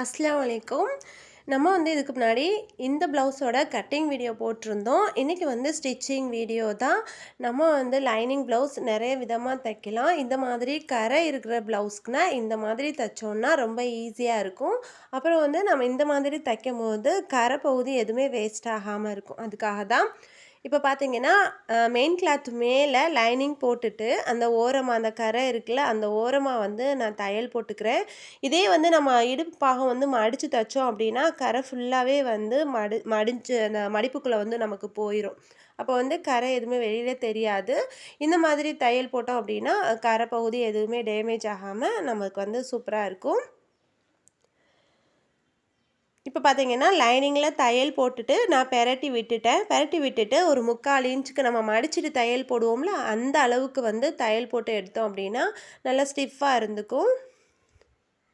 அஸ்லாம் வலைக்கும் நம்ம வந்து இதுக்கு முன்னாடி இந்த ப்ளவுஸோட கட்டிங் வீடியோ போட்டிருந்தோம். இன்றைக்கி வந்து ஸ்டிச்சிங் வீடியோ தான். நம்ம வந்து லைனிங் ப்ளவுஸ் நிறைய விதமாக தைக்கலாம். இந்த மாதிரி கரை இருக்கிற ப்ளவுஸ்க்குனா இந்த மாதிரி தைச்சோன்னா ரொம்ப ஈஸியாக இருக்கும். அப்புறம் வந்து நம்ம இந்த மாதிரி தைக்கும் போது கரை பகுதி எதுவுமே வேஸ்ட் ஆகாமல் இருக்கும். அதுக்காக தான் இப்போ பார்த்தீங்கன்னா மெயின் கிளாத் மேலே லைனிங் போட்டுட்டு அந்த ஓரமாக அந்த கரை இருக்குல்ல அந்த ஓரமாக வந்து நான் தையல் போட்டுக்கிறேன். இதே வந்து நம்ம இடுப்பு பாகம் வந்து மடித்து தைச்சோம் அப்படின்னா கரை ஃபுல்லாகவே வந்து மடி மடிஞ்சு அந்த மடிப்புக்குள்ளே வந்து நமக்கு போயிடும் அப்போ வந்து கரை எதுவுமே வெளியில் தெரியாது. இந்த மாதிரி தையல் போட்டோம் அப்படின்னா கரை பகுதி எதுவுமே டேமேஜ் ஆகாமல் நமக்கு வந்து சூப்பராக இருக்கும். இப்போ பார்த்தீங்கன்னா லைனிங்கில் தையல் போட்டுட்டு நான் பெரட்டி விட்டுட்டேன். பெரட்டி விட்டுட்டு ஒரு முக்கால் இன்ச்சுக்கு நம்ம மடிச்சுட்டு தையல் போடுவோம்ல அந்த அளவுக்கு வந்து தையல் போட்டு எடுத்தோம் அப்படின்னா நல்லா ஸ்டிஃபாக இருந்துக்கும்.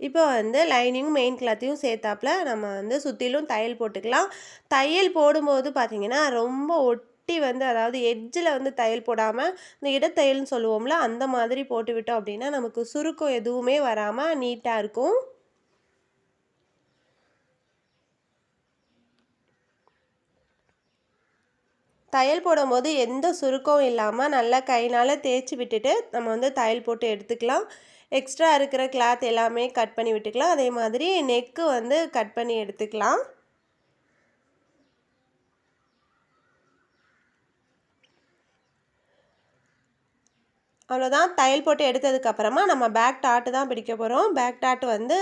இப்போ வந்து லைனிங் மெயின் கிளாத்தையும் சேர்த்தாப்புல நம்ம வந்து சுற்றிலும் தையல் போட்டுக்கலாம். தையல் போடும்போது பார்த்திங்கன்னா ரொம்ப ஒட்டி வந்து அதாவது எட்ஜில் வந்து தையல் போடாமல் இந்த இடத்தையல்னு சொல்லுவோம்ல அந்த மாதிரி போட்டு விட்டோம் அப்படின்னா நமக்கு சுருக்கம் எதுவுமே வராமல் நீட்டாக இருக்கும். தையல் போடும்போது எந்த சுருக்கம் இல்லாமல் நல்லா கைனால் தேய்ச்சி விட்டுட்டு நம்ம வந்து தையல் போட்டு எடுத்துக்கலாம். எக்ஸ்ட்ரா இருக்கிற கிளாத் எல்லாமே கட் பண்ணி விட்டுக்கலாம். அதே மாதிரி நெக்கு வந்து கட் பண்ணி எடுத்துக்கலாம். அவ்வளோதான். தையல் போட்டு எடுத்ததுக்கப்புறமா நம்ம பேக் டாட்டு தான் பிடிக்க போகிறோம் பேக் டாட் வந்து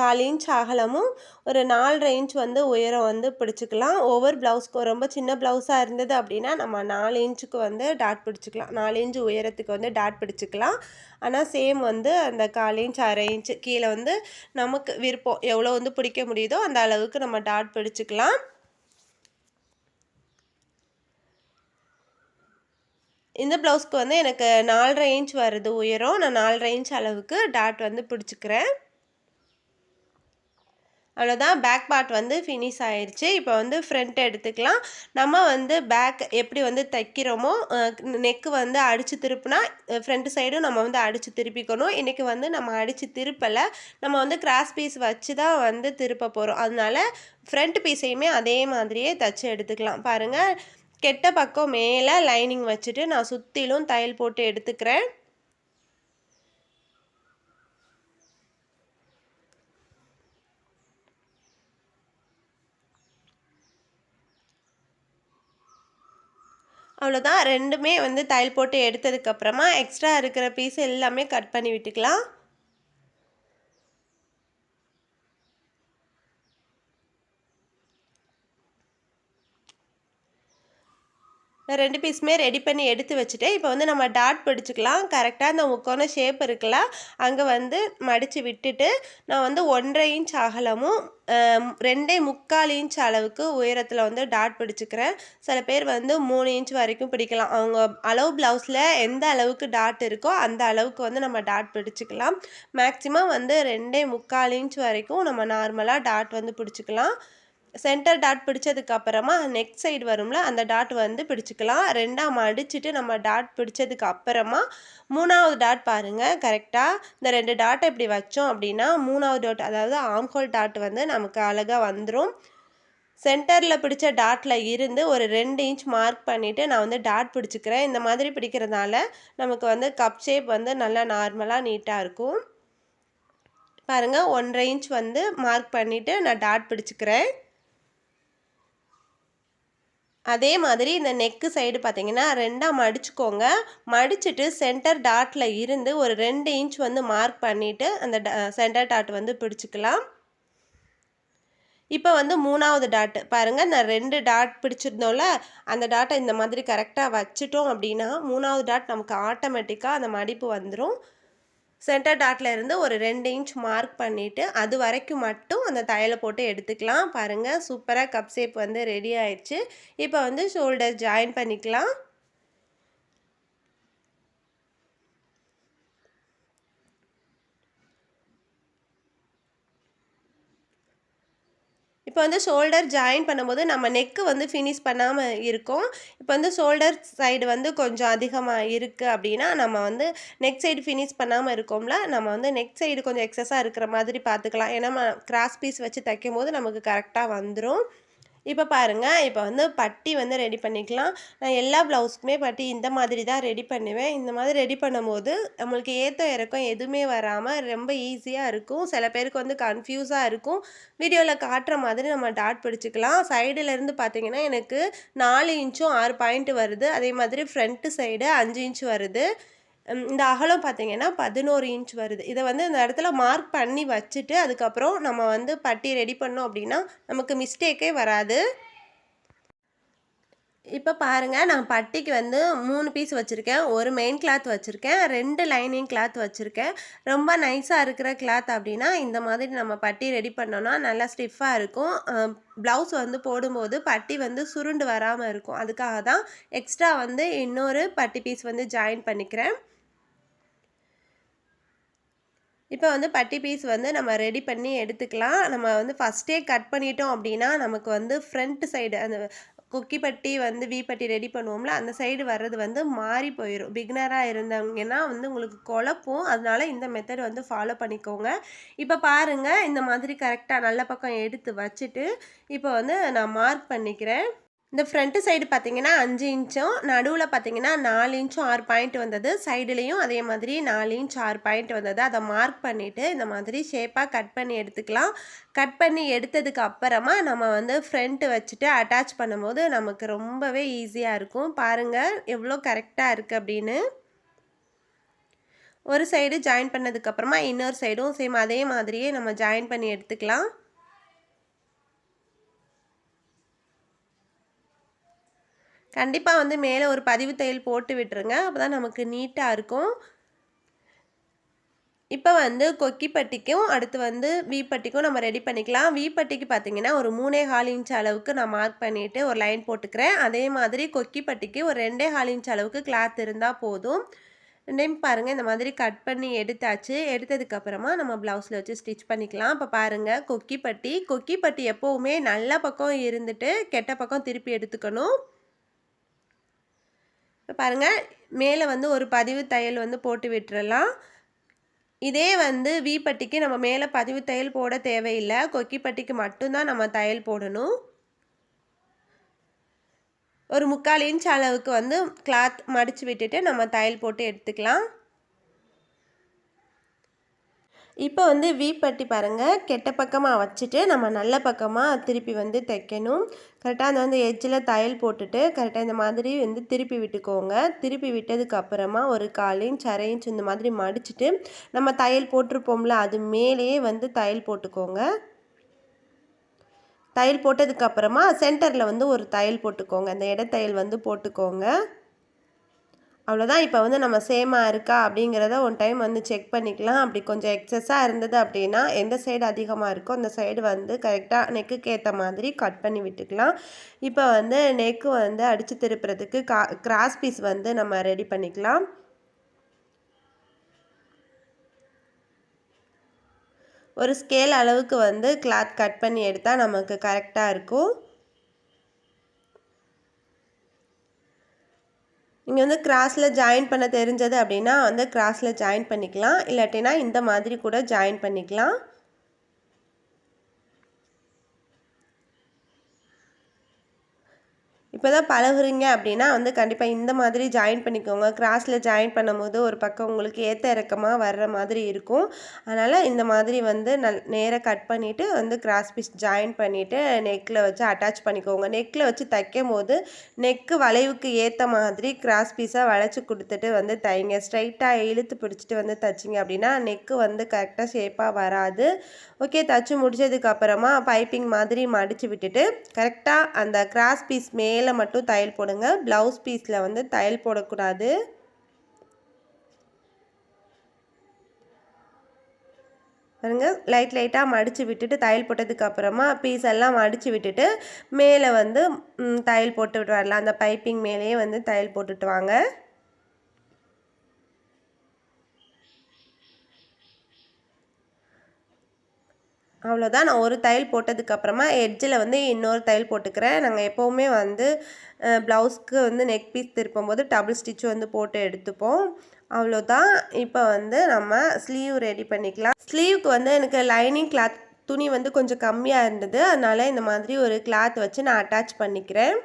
கால் இன்ச் அகலமும் ஒரு நாலரை இன்ச் வந்து உயரம் வந்து பிடிச்சிக்கலாம். ஒவ்வொரு ப்ளவுஸ்க்கு ரொம்ப சின்ன ப்ளவுஸாக இருந்தது அப்படின்னா நம்ம நாலு இன்ச்சுக்கு வந்து டாட் பிடிச்சிக்கலாம். நாலு இன்ச் உயரத்துக்கு வந்து டாட் பிடிச்சிக்கலாம். ஆனால் சேம் வந்து அந்த கால் இன்ச் அரை இன்ச்சு கீழே வந்து நமக்கு விருப்பம் எவ்வளோ வந்து பிடிக்க முடியுதோ அந்த அளவுக்கு நம்ம டாட் பிடிச்சிக்கலாம். இந்த ப்ளவுஸ்க்கு வந்து எனக்கு நாலரை இன்ச் வருது உயரம். நான் நாலரை இன்ச் அளவுக்கு டாட் வந்து பிடிச்சிக்கிறேன். அவ்வளோதான் பேக் பார்ட் வந்து ஃபினிஷ் ஆயிடுச்சு இப்போ வந்து ஃப்ரண்ட் எடுத்துக்கலாம். நம்ம வந்து பேக் எப்படி வந்து தைக்கிறோமோ நெக்கு வந்து அடித்து திருப்புனா ஃப்ரண்ட் சைடும் நம்ம வந்து அடித்து திருப்பிக்கணும். இன்றைக்கி வந்து நம்ம அடித்து திருப்பலை நம்ம வந்து கிராஸ் பீஸ் வச்சு தான் வந்து திருப்ப போகிறோம் அதனால ஃப்ரண்ட் பீஸையுமே அதே மாதிரியே தைச்சி எடுத்துக்கலாம். பாருங்கள் கெட்ட பக்கம் மேலே லைனிங் வச்சுட்டு நான் சுற்றிலும் தையல் போட்டு எடுத்துக்கிறேன். அவ்வளோதான் ரெண்டுமே வந்து தையல் போட்டு எடுத்ததுக்கப்புறமா எக்ஸ்ட்ரா இருக்கிற பீஸ் எல்லாமே கட் பண்ணி விட்டுக்கலாம். நான் ரெண்டு பீஸுமே ரெடி பண்ணி எடுத்து வச்சுட்டேன். இப்போ வந்து நம்ம டாட் பிடிச்சிக்கலாம். கரெக்டாக அந்த முக்கோண ஷேப் இருக்குல்ல அங்கே வந்து மடித்து விட்டுட்டு நான் வந்து ஒன்றரை இன்ச் அகலமும் ரெண்டே முக்கால் இன்ச் அளவுக்கு உயரத்தில் வந்து டாட் பிடிச்சிக்கிறேன். சில பேர் வந்து மூணு இன்ச் வரைக்கும் பிடிக்கலாம். அவங்க அளவு ப்ளவுஸில் எந்த அளவுக்கு டாட் இருக்கோ அந்த அளவுக்கு வந்து நம்ம டாட் பிடிச்சிக்கலாம். மேக்ஸிமம் வந்து ரெண்டே முக்கால் இன்ச் வரைக்கும் நம்ம நார்மலாக டாட் வந்து பிடிச்சிக்கலாம். சென்டர் டாட் பிடிச்சதுக்கு அப்புறமா நெக் சைடு வரும்ல அந்த டாட் வந்து பிடிச்சிக்கலாம். ரெண்டாம் அடிச்சுட்டு நம்ம டாட் பிடிச்சதுக்கு அப்புறமா மூணாவது டாட் பாருங்கள் கரெக்டாக இந்த ரெண்டு டாட்டை இப்படி வச்சோம் அப்படின்னா மூணாவது டாட் அதாவது ஆம்கோல் டாட் வந்து நமக்கு அழகாக வந்துடும் சென்டரில் பிடிச்ச டாட்டில் இருந்து ஒரு ரெண்டு இன்ச் மார்க் பண்ணிவிட்டு நான் வந்து டாட் பிடிச்சிக்கிறேன். இந்த மாதிரி பிடிக்கிறதுனால நமக்கு வந்து கப் ஷேப் வந்து நல்லா நார்மலாக நீட்டாக இருக்கும். பாருங்கள் ஒன்றரை இன்ச் வந்து மார்க் பண்ணிவிட்டு நான் டாட் பிடிச்சிக்கிறேன். அதே மாதிரி இந்த நெக்கு சைடு பார்த்தீங்கன்னா ரெண்டாக மடிச்சுக்கோங்க. மடிச்சுட்டு சென்டர் டாட்டில் இருந்து ஒரு ரெண்டு இன்ச் வந்து மார்க் பண்ணிவிட்டு அந்த சென்டர் டாட் வந்து பிடிச்சிக்கலாம். இப்போ வந்து மூணாவது டாட்டு பாருங்கள் நான் ரெண்டு டாட் பிடிச்சிருந்தோம்ல அந்த டாட்டை இந்த மாதிரி கரெக்டாக வச்சுட்டோம் அப்படின்னா மூணாவது டாட் நமக்கு ஆட்டோமேட்டிக்காக அந்த மடிப்பு வந்துடும் சென்டர் டாட்டில் இருந்து ஒரு ரெண்டு இன்ச் மார்க் பண்ணிவிட்டு அது வரைக்கும் மட்டும் அந்த தையலை போட்டு எடுத்துக்கலாம். பாருங்கள் சூப்பராக கப் ஷேப் வந்து ரெடி ஆயிடுச்சு. இப்போ வந்து ஷோல்டர் ஜாயின் பண்ணிக்கலாம். இப்போ வந்து ஷோல்டர் ஜாயின் பண்ணும்போது நம்ம நெக்கு வந்து ஃபினிஷ் பண்ணாமல் இருக்கும். இப்போ வந்து ஷோல்டர் சைடு வந்து கொஞ்சம் அதிகமாக இருக்குது அப்படின்னா நம்ம வந்து நெக் சைடு ஃபினிஷ் பண்ணாமல் இருக்கோம்ல நம்ம வந்து நெக் சைடு கொஞ்சம் எக்ஸஸாக இருக்கிற மாதிரி பார்த்துக்கலாம். ஏன்னா கிராஸ் பீஸ் வச்சு தைக்கும் போது நமக்கு கரெக்டாக வந்துடும் இப்போ பாருங்கள் இப்போ வந்து பட்டி வந்து ரெடி பண்ணிக்கலாம். நான் எல்லா ப்ளவுஸ்க்குமே பட்டி இந்த மாதிரி தான் ரெடி பண்ணுவேன். இந்த மாதிரி ரெடி பண்ணும்போது நம்மளுக்கு ஏற்ற இறக்கம் எதுவுமே வராமல் ரொம்ப ஈஸியாக இருக்கும். சில பேருக்கு வந்து கன்ஃபியூஸாக இருக்கும். வீடியோவில் காட்டுற மாதிரி நம்ம டாட் பிடிச்சிக்கலாம். சைடுலேருந்து பார்த்தீங்கன்னா எனக்கு நாலு இன்ச்சும் ஆறு பாயிண்ட் வருது. அதே மாதிரி ஃப்ரண்ட்டு சைடு அஞ்சு இன்ச் வருது. இந்த அகலம் பார்த்தீங்கன்னா பதினோரு இன்ச் வருது. இதை வந்து இந்த இடத்துல மார்க் பண்ணி வச்சுட்டு அதுக்கப்புறம் நம்ம வந்து பட்டி ரெடி பண்ணோம் அப்படின்னா நமக்கு மிஸ்டேக்கே வராது. இப்போ பாருங்கள் நான் பட்டிக்கு வந்து மூணு பீஸ் வச்சுருக்கேன். ஒரு மெயின் கிளாத் வச்சுருக்கேன். ரெண்டு லைனிங் கிளாத் வச்சுருக்கேன். ரொம்ப நைஸாக இருக்கிற கிளாத் அப்படின்னா இந்த மாதிரி நம்ம பட்டி ரெடி பண்ணோன்னா நல்லா ஸ்டிஃபாக இருக்கும். ப்ளவுஸ் வந்து போடும்போது பட்டி வந்து சுருண்டு வராமல் இருக்கும். அதுக்காக தான் எக்ஸ்ட்ரா வந்து இன்னொரு பட்டி பீஸ் வந்து ஜாயின் பண்ணிக்கிறேன். இப்போ வந்து பட்டி பீஸ் வந்து நம்ம ரெடி பண்ணி எடுத்துக்கலாம். நம்ம வந்து ஃபஸ்ட்டே கட் பண்ணிட்டோம் அப்படின்னா நமக்கு வந்து ஃப்ரண்ட் சைடு அந்த குக்கி பட்டி வந்து வி பட்டி ரெடி பண்ணுவோம்ல அந்த சைடு வர்றது வந்து மாறி போயிடும் பிகினராக இருந்தவங்கன்னா வந்து உங்களுக்கு குழப்பும். அதனால இந்த மெத்தட் வந்து ஃபாலோ பண்ணிக்கோங்க. இப்போ பாருங்கள் இந்த மாதிரி கரெக்டாக நல்ல பக்கம் எடுத்து வச்சுட்டு இப்போ வந்து நான் மார்க் பண்ணிக்கிறேன். இந்த ஃப்ரண்ட்டு சைடு பார்த்தீங்கன்னா அஞ்சு இன்ச்சும் நடுவில் பார்த்தீங்கன்னா நாலு இன்ச்சும் ஆறு பாயிண்ட் வந்தது. சைடுலேயும் அதே மாதிரி நாலு இன்ச் ஆறு பாயிண்ட் வந்தது. அதை மார்க் பண்ணிவிட்டு இந்த மாதிரி ஷேப்பாக கட் பண்ணி எடுத்துக்கலாம். கட் பண்ணி எடுத்ததுக்கு அப்புறமா நம்ம வந்து ஃப்ரண்ட்டு வச்சுட்டு அட்டாச் பண்ணும்போது நமக்கு ரொம்பவே ஈஸியாக இருக்கும். பாருங்கள் எவ்வளோ கரெக்டாக இருக்குது அப்படின்னு. ஒரு சைடு ஜாயின் பண்ணதுக்கப்புறமா இன்னொரு சைடும் சேம் அதே மாதிரியே நம்ம ஜாயின் பண்ணி எடுத்துக்கலாம். கண்டிப்பாக வந்து மேலே ஒரு பதிவு தையல் போட்டு விட்டுருங்க. அப்போ தான் நமக்கு நீட்டாக இருக்கும். இப்போ வந்து கொக்கிப்பட்டிக்கும் அடுத்து வந்து வீப்பட்டிக்கும் நம்ம ரெடி பண்ணிக்கலாம். வீப்பட்டிக்கு பார்த்தீங்கன்னா ஒரு மூணே ஹால் இன்ச் அளவுக்கு நான் மார்க் பண்ணிவிட்டு ஒரு லைன் போட்டுக்கிறேன். அதே மாதிரி கொக்கிப்பட்டிக்கு ஒரு ரெண்டே ஹால் இன்ச் அளவுக்கு கிளாத் இருந்தால் போதும். ரெண்டையும் பாருங்கள் இந்த மாதிரி கட் பண்ணி எடுத்தாச்சு. எடுத்ததுக்கப்புறமா நம்ம ப்ளவுஸில் வச்சு ஸ்டிச் பண்ணிக்கலாம். இப்போ பாருங்கள் கொக்கிப்பட்டி. கொக்கிப்பட்டி எப்போவுமே நல்ல பக்கம் இருந்துட்டு கெட்ட பக்கம் திருப்பி எடுத்துக்கணும். இப்போ பாருங்கள் மேலே வந்து ஒரு பதிவு தையல் வந்து போட்டு விட்டுறலாம். இதே வந்து வீப்பட்டிக்கு நம்ம மேலே பதிவு தையல் போட தேவையில்லை. கொக்கிப்பட்டிக்கு மட்டும்தான் நம்ம தையல் போடணும். ஒரு முக்கால் இன்ச் அளவுக்கு வந்து கிளாத் மடித்து விட்டுட்டு நம்ம தையல் போட்டு எடுத்துக்கலாம். இப்போ வந்து வீப்பட்டி பாருங்கள் கெட்ட பக்கமாக வச்சுட்டு நம்ம நல்ல பக்கமாக திருப்பி வந்து தைக்கணும். கரெக்டாக அந்த வந்து எஜ்ஜில் தையல் போட்டுட்டு கரெக்டாக இந்த மாதிரி வந்து திருப்பி விட்டுக்கோங்க. திருப்பி விட்டதுக்கு அப்புறமா ஒரு கால் இன்ச் அரை இன்ச் இந்த மாதிரி மடிச்சுட்டு நம்ம தையல் போட்டிருப்போம்ல அது மேலேயே வந்து தையல் போட்டுக்கோங்க. தையல் போட்டதுக்கப்புறமா சென்டரில் வந்து ஒரு தையல் போட்டுக்கோங்க. அந்த இடத்தையல் வந்து போட்டுக்கோங்க. அவ்வளோதான் இப்போ வந்து நம்ம சேமாக இருக்கா அப்படிங்கிறத ஒன் டைம் வந்து செக் பண்ணிக்கலாம். அப்படி கொஞ்சம் எக்ஸஸாக இருந்தது அப்படின்னா எந்த சைடு அதிகமாக இருக்கோ அந்த சைடு வந்து கரெக்டாக நெக்குக்கு ஏற்ற மாதிரி கட் பண்ணி விட்டுக்கலாம். இப்போ வந்து நெக்கு வந்து அடித்து திருப்புறதுக்கு கா கிராஸ் பீஸ் வந்து நம்ம ரெடி பண்ணிக்கலாம். ஒரு ஸ்கேல் அளவுக்கு வந்து கிளாத் கட் பண்ணி எடுத்தால் நமக்கு கரெக்டாக இருக்கும். நீங்கள் வந்து கிராஸில் ஜாயின் பண்ண தெரிஞ்சது அப்படின்னா வந்து கிராஸில் ஜாயின் பண்ணிக்கலாம். இல்லாட்டினா இந்த மாதிரி கூட ஜாயின் பண்ணிக்கலாம். இப்போ தான் பழகுறீங்க அப்படின்னா வந்து கண்டிப்பாக இந்த மாதிரி ஜாயின் பண்ணிக்கோங்க. கிராஸில் ஜாயின் பண்ணும்போது ஒரு பக்கம் உங்களுக்கு ஏற்ற இறக்கமாக வர்ற மாதிரி இருக்கும். அதனால் இந்த மாதிரி வந்து நல் நேராக கட் பண்ணிவிட்டு வந்து கிராஸ் பீஸ் ஜாயின் பண்ணிவிட்டு நெக்கில் வச்சு அட்டாச் பண்ணிக்கோங்க. நெக்கில் வச்சு தைக்கும் போது நெக்கு வளைவுக்கு ஏற்ற மாதிரி கிராஸ் பீஸாக வளைச்சி கொடுத்துட்டு வந்து தைங்க. ஸ்ட்ரைட்டாக இழுத்து பிடிச்சிட்டு வந்து தைச்சிங்க அப்படின்னா நெக்கு வந்து கரெக்டாக ஷேப்பாக வராது. ஓகே தைச்சி முடிச்சதுக்கப்புறமா பைப்பிங் மாதிரி மடித்து விட்டுட்டு கரெக்டாக அந்த கிராஸ் பீஸ் மேலே மட்டும் தையல் போடுங்க. ப்ளவுஸ் பீஸில் வந்து தையல் போடக்கூடாது. பாருங்க லைட் லைட்டாக மடித்து விட்டுட்டு தையல் போட்டதுக்கு அப்புறமா பீஸ் எல்லாம் மடித்து விட்டுட்டு மேலே வந்து தையல் போட்டு வரலாம். அந்த பைப்பிங் மேலேயே வந்து தையல் போட்டுட்டு வாங்க. அவ்வளோதான். நான் ஒரு தையல் போட்டதுக்கப்புறமா எட்ஜில் வந்து இன்னொரு தையல் போட்டுக்கிறேன். நாங்கள் எப்போவுமே வந்து ப்ளவுஸ்க்கு வந்து நெக் பீஸ் திருப்பும் போது டபுள் ஸ்டிச் வந்து போட்டு எடுத்துப்போம். அவ்வளோதான். இப்போ வந்து நம்ம ஸ்லீவ் ரெடி பண்ணிக்கலாம். ஸ்லீவுக்கு வந்து எனக்கு லைனிங் கிளாத் துணி வந்து கொஞ்சம் கம்மியாக இருந்தது. அதனால் இந்த மாதிரி ஒரு கிளாத் வச்சு நான் அட்டாச் பண்ணிக்கிறேன்.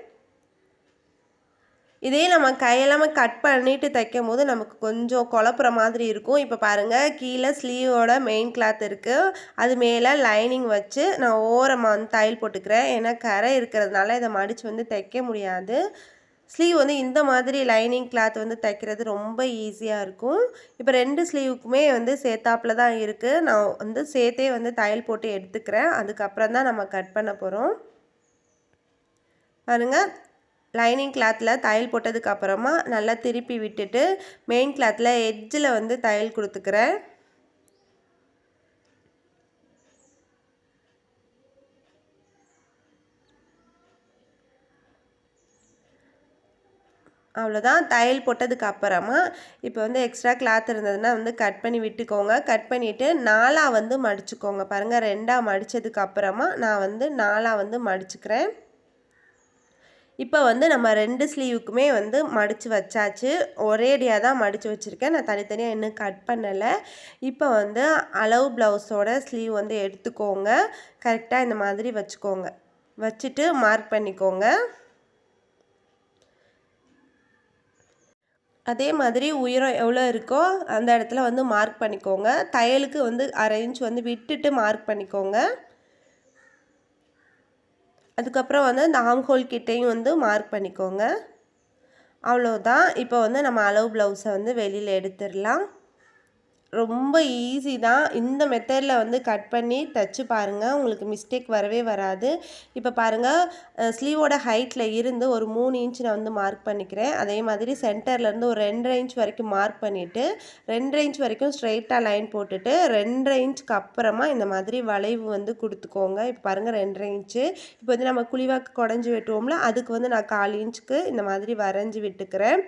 இதே நம்ம கையெல்லாமே கட் பண்ணிவிட்டு தைக்கும் போது நமக்கு கொஞ்சம் குழப்புற மாதிரி இருக்கும். இப்போ பாருங்கள் கீழே ஸ்லீவோட மெயின் கிளாத் இருக்குது அது மேலே லைனிங் வச்சு நான் ஓரமாக வந்து தையல் போட்டுக்கிறேன். ஏன்னா கரை இருக்கிறதுனால இதை மடித்து வந்து தைக்க முடியாது. ஸ்லீவ் வந்து இந்த மாதிரி லைனிங் கிளாத் வந்து தைக்கிறது ரொம்ப ஈஸியாக இருக்கும். இப்போ ரெண்டு ஸ்லீவுக்குமே வந்து சேர்த்தாப்பில் தான் இருக்குது நான் வந்து சேர்த்தே வந்து தையல் போட்டு எடுத்துக்கிறேன். அதுக்கப்புறம் தான் நம்ம கட் பண்ண போகிறோம் பாருங்கள் லைனிங் கிளாத்தில் தையல் போட்டதுக்கு அப்புறமா நல்லா திருப்பி விட்டுட்டு மெயின் கிளாத்தில் எட்ஜில் வந்து தையல் கொடுத்துக்கிறேன். அவ்வளோதான். தையல் போட்டதுக்கு அப்புறமா இப்போ வந்து எக்ஸ்ட்ரா கிளாத் இருந்ததுன்னா வந்து கட் பண்ணி விட்டுக்கோங்க. கட் பண்ணிவிட்டு நாலாக வந்து மடிச்சுக்கோங்க. பாருங்கள் ரெண்டாக மடித்ததுக்கு அப்புறமா நான் வந்து நாலாக வந்து மடிச்சுக்கிறேன். இப்போ வந்து நம்ம ரெண்டு ஸ்லீவுக்குமே வந்து மடித்து வச்சாச்சு. ஒரேடியாக தான் மடித்து வச்சுருக்கேன். நான் தனித்தனியாக இன்னும் கட் பண்ணலை. இப்போ வந்து அளவு ப்ளவுஸோட ஸ்லீவ் வந்து எடுத்துக்கோங்க. கரெக்டாக இந்த மாதிரி வச்சுக்கோங்க. வச்சுட்டு மார்க் பண்ணிக்கோங்க. அதே மாதிரி உயரம் எவ்வளோ இருக்கோ அந்த இடத்துல வந்து மார்க் பண்ணிக்கோங்க. தையலுக்கு வந்து அரை இன்ச் வந்து விட்டுட்டு மார்க் பண்ணிக்கோங்க. அதுக்கப்புறம் வந்து அந்த ஆம் ஹோல் கிட்டேயும் வந்து மார்க் பண்ணிக்கோங்க. அவ்வளோதான் இப்போ வந்து நம்ம அளவு ப்ளவுஸை வந்து வெளியில் எடுத்துடலாம். ரொம்ப ஈஸி தான். இந்த மெத்தடில் வந்து கட் பண்ணி தைச்சு பாருங்கள் உங்களுக்கு மிஸ்டேக் வரவே வராது. இப்போ பாருங்கள் ஸ்லீவோட ஹைட்டில் இருந்து ஒரு மூணு இன்ச் நான் வந்து மார்க் பண்ணிக்கிறேன். அதே மாதிரி சென்டர்லேருந்து ஒரு ரெண்டரை இன்ச் வரைக்கும் மார்க் பண்ணிவிட்டு ரெண்டரை இன்ச் வரைக்கும் ஸ்ட்ரைட்டாக லைன் போட்டுட்டு ரெண்டரை இன்ச்சுக்கு அப்புறமா இந்த மாதிரி வளைவு வந்து கொடுத்துக்கோங்க. இப்போ பாருங்கள் ரெண்டரை இன்ச்சு இப்போ வந்து நம்ம குழிவாக்கு குடஞ்சி வெட்டுவோம்ல அதுக்கு வந்து நான் கால் இன்ச்சுக்கு இந்த மாதிரி வரைஞ்சி விட்டுக்கிறேன்.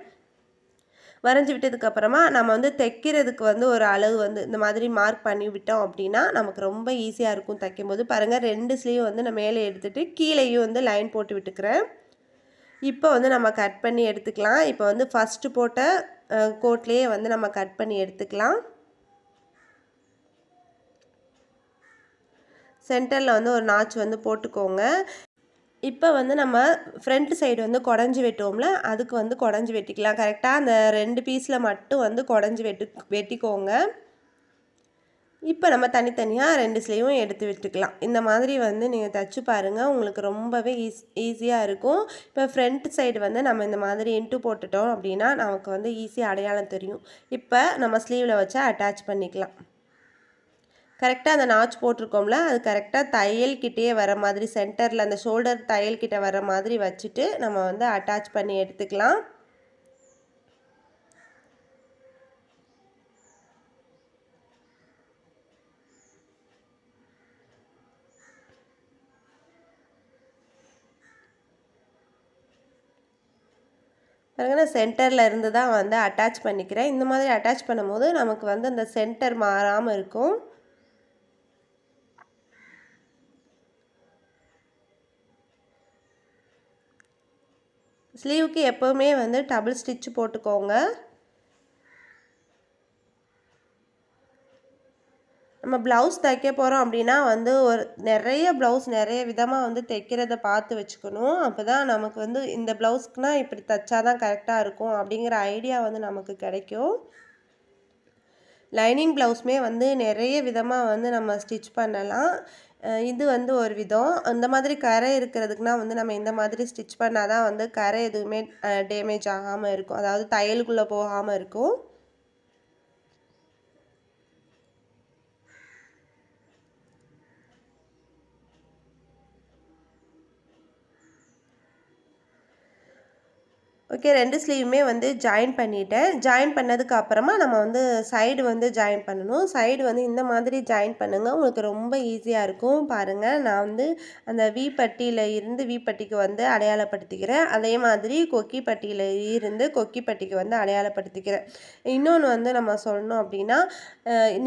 வரைஞ்சி விட்டதுக்கப்புறமா நம்ம வந்து தைக்கிறதுக்கு வந்து ஒரு அளவு வந்து இந்த மாதிரி மார்க் பண்ணி விட்டோம் அப்படின்னா நமக்கு ரொம்ப ஈஸியாக இருக்கும் தைக்கும் போது பாருங்கள் ரெண்டு ஸ்லீவ் வந்து நான் மேலே எடுத்துகிட்டு கீழேயும் வந்து லைன் போட்டு விட்டுக்கிறேன். இப்போ வந்து நம்ம கட் பண்ணி எடுத்துக்கலாம். இப்போ வந்து ஃபஸ்ட்டு போட்ட கோட்லேயே வந்து நம்ம கட் பண்ணி எடுத்துக்கலாம். சென்டரில் வந்து ஒரு நாச் வந்து போட்டுக்கோங்க. இப்போ வந்து நம்ம ஃப்ரண்ட் சைடு வந்து குடஞ்சி வெட்டுவோம்ல அதுக்கு வந்து குடஞ்சி வெட்டிக்கலாம். கரெக்டாக அந்த ரெண்டு பீஸில் மட்டும் வந்து குடஞ்சி வெட்டு வெட்டிக்கோங்க. இப்போ நம்ம தனித்தனியாக ரெண்டு ஸ்லீவும் எடுத்து விட்டுக்கலாம். இந்த மாதிரி வந்து நீங்கள் தைச்சு பாருங்கள் உங்களுக்கு ரொம்பவே ஈஸ் ஈஸியாக இருக்கும். இப்போ ஃப்ரண்ட் சைடு வந்து நம்ம இந்த மாதிரி இன்ட்டு போட்டுட்டோம் அப்படின்னா நமக்கு வந்து ஈஸியாக அடையாளம் தெரியும். இப்போ நம்ம ஸ்லீவில் வச்சு அட்டாச் பண்ணிக்கலாம். கரெக்டாக அந்த நாச் போட்டிருக்கோம்ல அது கரெக்டாக தையல்கிட்டேயே வர மாதிரி சென்டரில் அந்த ஷோல்டர் தையல்கிட்ட வர மாதிரி வச்சுட்டு நம்ம வந்து அட்டாச் பண்ணி எடுத்துக்கலாம். பாருங்க நான் சென்டரில் இருந்து தான் வந்து அட்டாச் பண்ணிக்கிறேன். இந்த மாதிரி அட்டாச் பண்ணும்போது நமக்கு வந்து அந்த சென்டர் மாறாமல் இருக்கும். ஸ்லீவுக்கு எப்போவுமே வந்து டபுள் ஸ்டிச் போட்டுக்கோங்க. நம்ம ப்ளவுஸ் தைக்க போகிறோம் அப்படின்னா வந்து ஒரு நிறைய ப்ளவுஸ் நிறைய விதமாக வந்து தைக்கிறத பார்த்து வச்சுக்கணும். அப்போ தான் நமக்கு வந்து இந்த ப்ளவுஸ்க்குனா இப்படி தைச்சா தான் கரெக்டாக இருக்கும் அப்படிங்கிற ஐடியா வந்து நமக்கு கிடைக்கும். லைனிங் ப்ளவுஸுமே வந்து நிறைய விதமாக வந்து நம்ம ஸ்டிச் பண்ணலாம். இது வந்து ஒரு விதம். அந்த மாதிரி கரை இருக்கிறதுக்குனா வந்து நம்ம இந்த மாதிரி ஸ்டிச் பண்ணால் தான் வந்து கரை எதுவுமே டேமேஜ் ஆகாமல் இருக்கும். அதாவது தையலுக்குள்ளே போகாமல் இருக்கும். ஓகே ரெண்டு ஸ்லீவுமே வந்து ஜாயின் பண்ணிட்டேன். ஜாயின் பண்ணதுக்கு அப்புறமா நம்ம வந்து சைடு வந்து ஜாயின் பண்ணணும். சைடு வந்து இந்த மாதிரி ஜாயின் பண்ணுங்கள் உங்களுக்கு ரொம்ப ஈஸியாக இருக்கும். பாருங்கள் நான் வந்து அந்த வி பட்டியில் இருந்து வி பட்டிக்கு வந்து அடையாளப்படுத்திக்கிறேன். அதே மாதிரி கொக்கி பட்டியில் இருந்து கொக்கி பட்டிக்கு வந்து அடையாளப்படுத்திக்கிறேன். இன்னொன்று வந்து நம்ம சொல்லணும் அப்படின்னா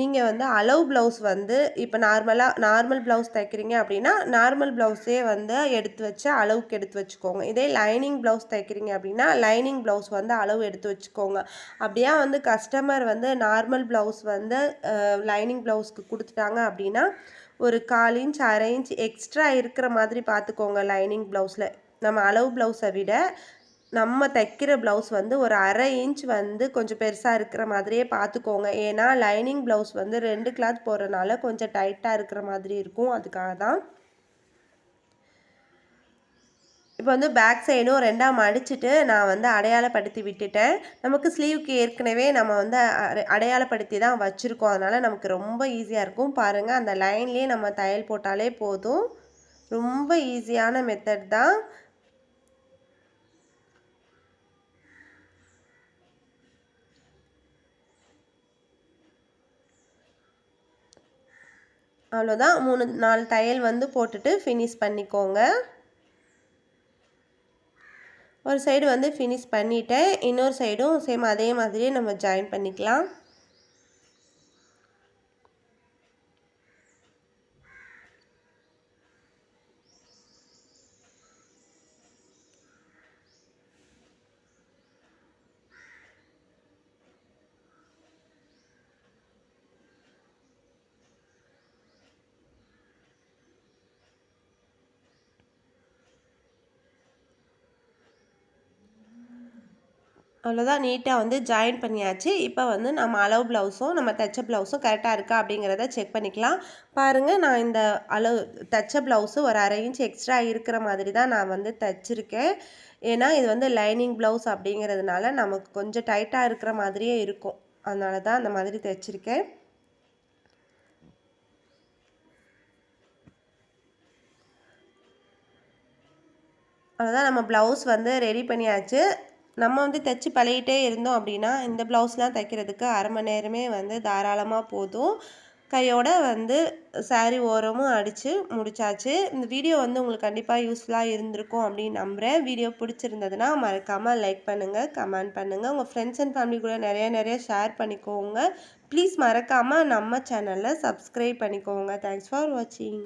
நீங்கள் வந்து அளவு ப்ளவுஸ் வந்து இப்போ நார்மலாக நார்மல் ப்ளவுஸ் தைக்கிறீங்க அப்படின்னா நார்மல் ப்ளவுஸே வந்து எடுத்து வச்சு அளவுக்கு எடுத்து வச்சுக்கோங்க. இதே லைனிங் ப்ளவுஸ் தைக்கிறீங்க அப்படின்னா லைனிங் ப்ளவுஸ் வந்து அளவு எடுத்து வச்சுக்கோங்க. அப்படியே வந்து கஸ்டமர் வந்து நார்மல் ப்ளவுஸ் வந்து லைனிங் ப்ளவுஸ்க்கு கொடுத்துட்டாங்க அப்படின்னா ஒரு கால் இன்ச் அரை இன்ச் எக்ஸ்ட்ரா இருக்கிற மாதிரி பார்த்துக்கோங்க லைனிங் ப்ளவுஸில். நம்ம அளவு ப்ளவுஸை விட நம்ம தைக்கிற ப்ளவுஸ் வந்து ஒரு அரை இன்ச் வந்து கொஞ்சம் பெருசாக இருக்கிற மாதிரியே பார்த்துக்கோங்க. ஏன்னா லைனிங் ப்ளவுஸ் வந்து ரெண்டு கிளாத் போடுறனால கொஞ்சம் டைட்டாக இருக்கிற மாதிரி இருக்கும். அதுக்காக தான் இப்போ வந்து பேக் சைடும் ரெண்டாக மடிச்சுட்டு நான் வந்து அடையாளப்படுத்தி விட்டுட்டேன். நமக்கு ஸ்லீவுக்கு ஏற்கனவே நம்ம வந்து அடையாளப்படுத்தி தான் வச்சுருக்கோம். அதனால் நமக்கு ரொம்ப ஈஸியாக இருக்கும். பாருங்கள் அந்த லைன்லேயே நம்ம தையல் போட்டாலே போதும். ரொம்ப ஈஸியான மெத்தட் தான். அவ்வளோதான் மூணு நாலு தையல் வந்து போட்டுட்டு ஃபினிஷ் பண்ணிக்கோங்க. ஒரு சைடு வந்து ஃபினிஷ் பண்ணிவிட்டேன் இன்னொரு சைடும் சேம் அதே மாதிரியே நம்ம ஜாயின் பண்ணிக்கலாம். அவ்வளோதான் நீட்டாக வந்து ஜாயின் பண்ணியாச்சு. இப்போ வந்து நம்ம அளவு ப்ளவுஸும் நம்ம தைச்ச ப்ளவுஸும் கரெக்டாக இருக்கா அப்படிங்கிறத செக் பண்ணிக்கலாம். பாருங்கள் நான் இந்த அளவு தைச்ச ப்ளவுஸு ஒரு அரை இன்ச் எக்ஸ்ட்ரா இருக்கிற மாதிரி தான் நான் வந்து தைச்சிருக்கேன். ஏன்னா இது வந்து லைனிங் ப்ளவுஸ் அப்படிங்கிறதுனால நமக்கு கொஞ்சம் டைட்டாக இருக்கிற மாதிரியே இருக்கும். அதனால தான் அந்த மாதிரி தைச்சிருக்கேன். அவ்வளோதான் நம்ம ப்ளவுஸ் வந்து ரெடி பண்ணியாச்சு. நம்ம வந்து தைச்சி பழகிட்டே இருந்தோம் அப்படின்னா இந்த ப்ளவுஸ்லாம் தைக்கிறதுக்கு அரை மணி நேரமே வந்து தாராளமாக போதும். கையோட வந்து சாரீ ஓரமும் அடித்து முடிச்சாச்சு. இந்த வீடியோ வந்து உங்களுக்கு கண்டிப்பாக யூஸ்ஃபுல்லாக இருந்திருக்கும் அப்படின்னு நம்புகிறேன் வீடியோ பிடிச்சிருந்ததுன்னா மறக்காமல் லைக் பண்ணுங்கள் கமெண்ட் பண்ணுங்கள் உங்கள் ஃப்ரெண்ட்ஸ் அண்ட் ஃபேமிலி கூட நிறைய நிறைய ஷேர் பண்ணிக்கோங்க. ப்ளீஸ் மறக்காமல் நம்ம சேனலில் சப்ஸ்கிரைப் பண்ணிக்கோங்க. தேங்க்ஸ் ஃபார் வாட்சிங்